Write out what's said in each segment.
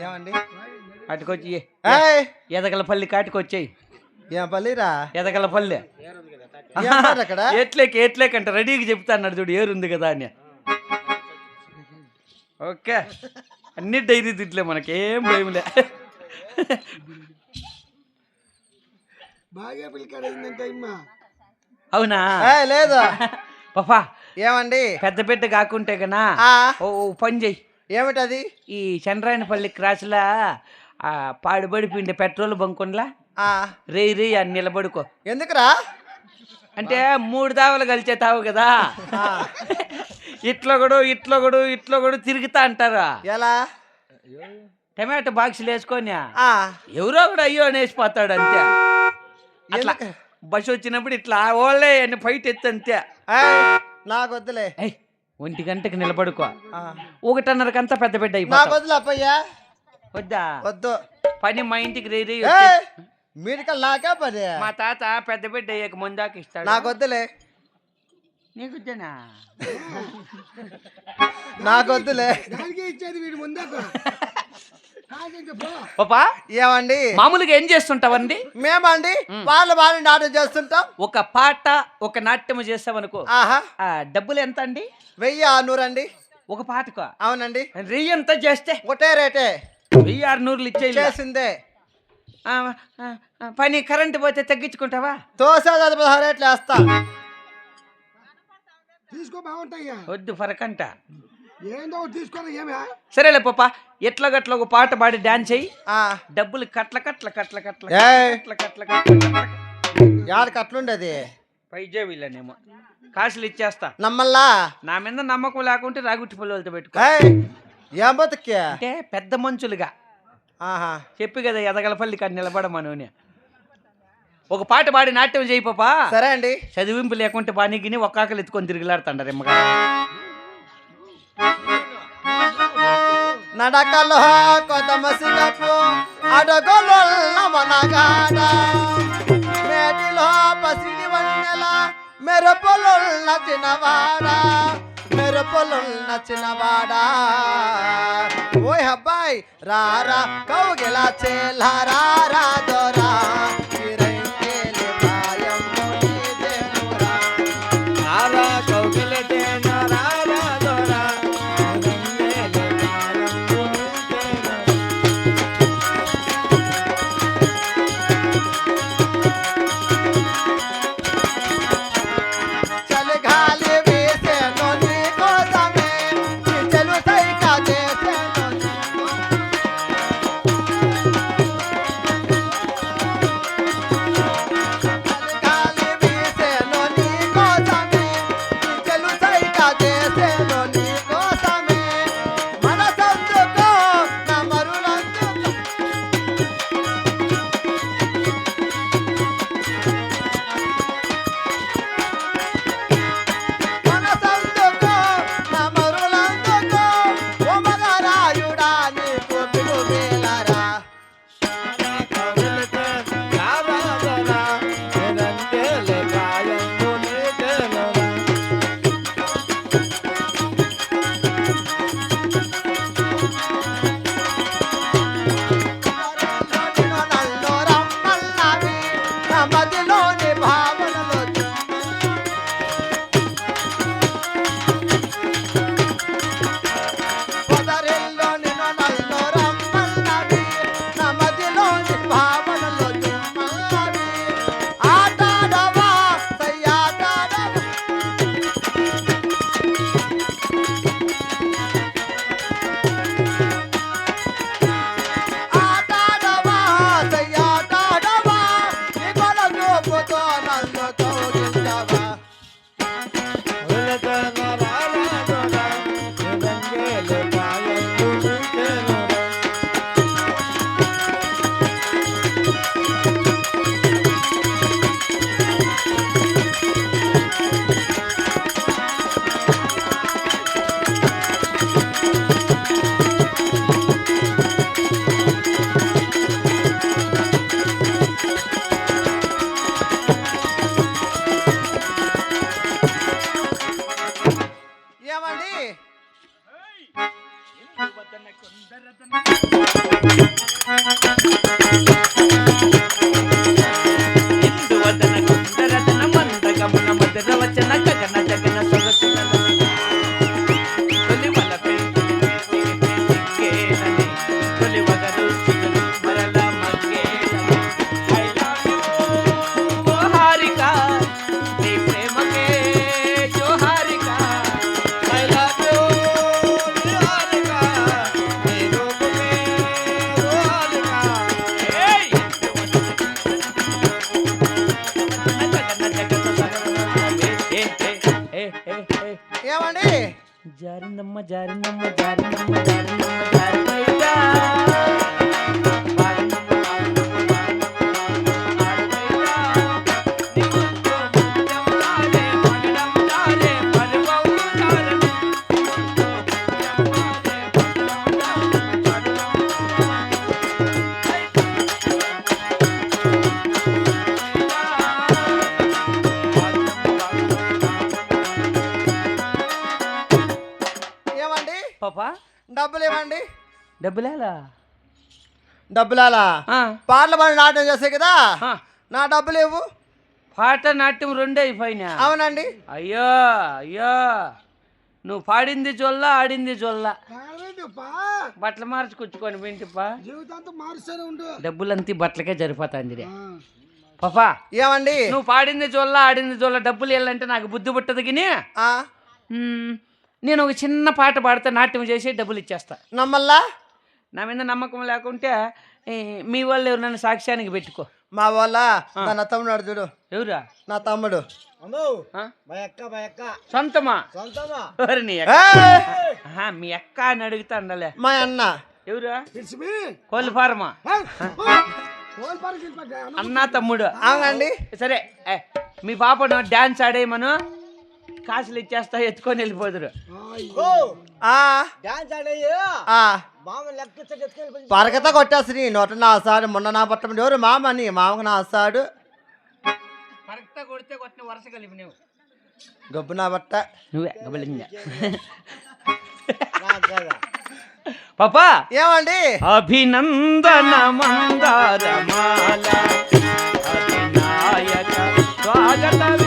ఏమండి? అటుకొచ్చి ఏయ్! ఎదగలపల్లి కాటికొచ్చాయి. ఏం పల్లిరా ఎదగలపల్లి అక్కడ? ఎట్లేక ఎట్లేక అంటే రెడీగా చెప్తా అన్నాడు చూడు ఏరుంది కదా అని. ఓకే. అన్ని డైరీ తిట్లే మనకేం భయంలే బాగా అవునా? లేదు. పాపా ఏమండి? పెద్ద పెద్ద కాకుంటే కనా ఆ, ఓ ఓ పని చెయ్యి ఏమిటది? ఈ చంద్రాయనపల్లి క్రాస్లా పాడుబడి పిండి పెట్రోల్ బంకున్లా? ఆ, రేయి రేయి అని నిలబడుకో. ఎందుకురా? అంటే మూడు దావలు కలిసే తావు కదా. ఇట్లొకడు ఇట్లొకడు ఇట్లొకడు తిరుగుతా అంటారా? ఎలా? టమాటో బాక్సులు వేసుకొని ఎవరో ఒకడు అయ్యో అని వేసిపోతాడు అంతే. అట్లా? బస్సు వచ్చినప్పుడు ఇట్లా ఓళ్ళే అని ఫైట్ ఎత్తి అంతే నాకు వద్దులే ఒంటి గంటకి నిలబడుకో. ఆ, ఒకటిన్నరకంతా పెద్ద బిడ్డ అయిపోతావు. అప్పయ్యా. వద్దా? వద్దు. పని మా ఇంటికి రేరి ఏయ్, మీరికల్ నాకే పది మా తాత పెద్ద బిడ్డ అయ్యాక ముందాక ఇస్తాడు. నాకు వద్దులే నీకు వద్దేనా? నాకు వద్దులే దానికి ఇచ్చేది వీడు ముందాక. పాపా ఏమండి? మామూలుగా ఏం చేస్తుంటావండి? మేమండి వాళ్ళు బాగా నాటకం చేస్తుంటాం. ఒక పాట ఒక నాట్యం చేస్తావనుకో ఆహా. డబ్బులు ఎంత అండి వెయ్యి ఆరునూరు అండి. ఒక పాటకు? అవునండి. వెయ్యి ఎంత చేస్తే? ఒకటే రేటే. వెయ్యి ఆరు నూరులు ఇచ్చే చేసిందే. పని కరెంటు పోతే తగ్గించుకుంటావా? తోసే పదహారు రేట్లు వేస్తా. తీసుకో బాగుంటాయ్యా వద్దు ఫరకంట. ఏందో తీసుకోరా ఏమే? సరేలే పాప. ఎట్లా గట్ల ఒక పాట పాడి డాన్స్ అయ్యి ఆ, డబ్బులు కట్ల కట్ల కట్ల కట్ల. కట్ల కట్ల యాడికి అట్లుండేది? పైజే వీళ్ళనేమో కాసులు ఇచ్చేస్తా. నమ్మల్లా? నా మీద నమ్మకం లేకుంటే రాగుట్టి పిల్లలతో పెట్టుకో. ఏం. అంటే పెద్ద మంచులుగా. ఆహా. చెప్పి కదా ఎదగలపల్లి కాడ నిలబడమను. ఒక పాట పాడి నాట్యం చేయి పాపా. సరే అండి. చదివింపు లేకుంటే బానిగిని ఒక్కాకలు ఎత్తుకొని తిరిగిలాడుతాండారు ఎమ్మగారు నడకలో కొత్త మసిగపు అడగలో మనగాడ మేటిలో పసిడి వన్నెల మెరుపులు నచ్చినవాడ మెరుపులు నచ్చినవాడా ఓయ్ అబ్బాయి రారా కౌగిలా చేలారా దొరా ఏమండి జారిందమ్మ జారిందమ్మ జారిందమ్మ జారిందమ్మ జారినయ్యా. డబ్బులేలా? డబ్బులాలా? ఆ, పాటలు పాడి నాట్యం చేస్తాయి కదా. నా డబ్బులు ఇవ్వు పాట నాట్యం రెండే అయిపోయినా? అవునండి. అయ్యో అయ్యో. నువ్వు పాడింది జొల్ల ఆడింది జొల్ల. కారణమేంటప్పా బట్టలు మార్చుకొచ్చుకొని వింటిపా జీవితాంతం మారుస్తూనే ఉండు. డబ్బులంతా బట్టలకే సరిపోతుంది ఆ. పాపా ఏమండి? నువ్వు పాడింది జొల్ల ఆడింది జొల్ల డబ్బులు వెళ్ళంటే నాకు బుద్ధి పుట్టదు గిని? నేను ఒక చిన్న పాట పాడితే నాట్యం చేసి డబ్బులు ఇచ్చేస్తా. నమ్మల్లా? నా మీద నమ్మకం లేకుంటే మీ వాళ్ళు ఎవరు నన్ను సాక్ష్యానికి పెట్టుకో. మా వాళ్ళ నా తమ్ముడు చూడు. ఎవరా? నా తమ్ముడు. ఆ? మా అక్క మా అక్క. సొంతమా? మీ అక్క అని అడుగుతా అండలే మా అన్న. ఎవరా? కోళ్ళ ఫార్మా. అన్నా తమ్ముడు. అవునండి సరే మీ పాపను డాన్స్ ఆడేయమను. కాసులు ఇచ్చేస్తా ఎత్తుకొని వెళ్ళిపోదురు. పరకత కొట్టేసి నూట నా వస్తాడు మొన్న నా పట్టం ఎవరు మామ నీ మామకు నా వస్తాడు కరెక్ట్గా కొడితే కొట్టిన వరుస కలిపి నువ్వు. గబ్బు నా బట్ట. నువ్వే గబలింగా పాపా! ఏమండి? అభినందన మందారమాల అధినాయక స్వాగత.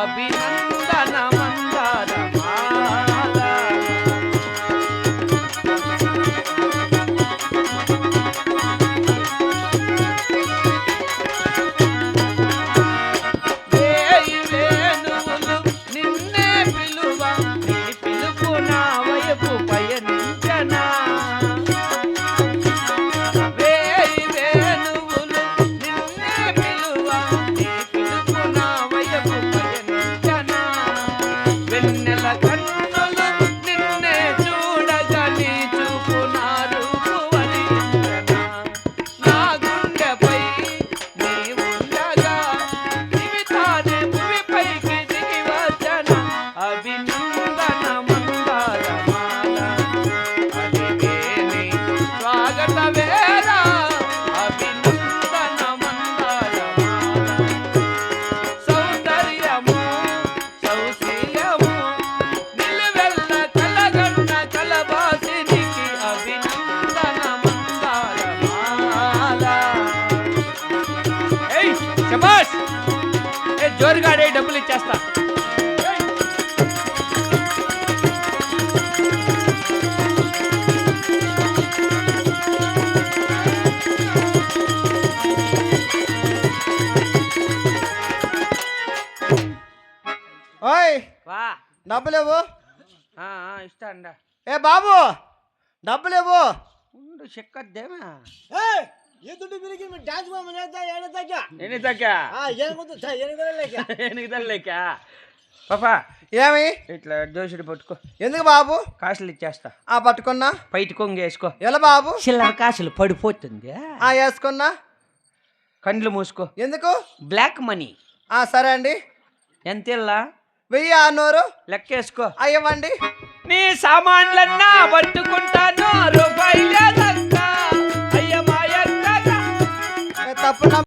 I'll be. ఓయ్ వా. డబ్బులు ఇవ్వు ఆ, ఆ, ఇస్తా అండా. ఏ బాబు డబ్బులు ఇవ్వు ఉండు చెక్కద్దేమా ఎన్ని తగ్గ ఎనికి పాపా ఏమి? ఇట్లా దోషుడు పట్టుకో. ఎందుకు బాబు? కాసులు ఇచ్చేస్తా. ఆ పట్టుకున్నా? బయట కొంగు వేసుకో ఎలా బాబు? చిల్లర కాసులు పడిపోతుంది. ఆ వేసుకున్నా? కండ్లు మూసుకో. ఎందుకు? Black money. ఆ సరే అండి. ఎంత ఇల్లా వెయ్యి ఆనూరు లెక్కేసుకో. ఆ ఇవ్వండి. నీ సామాన్లన్నా పట్టుకుంటాను రూపాయలే లెక్క. ¡Para!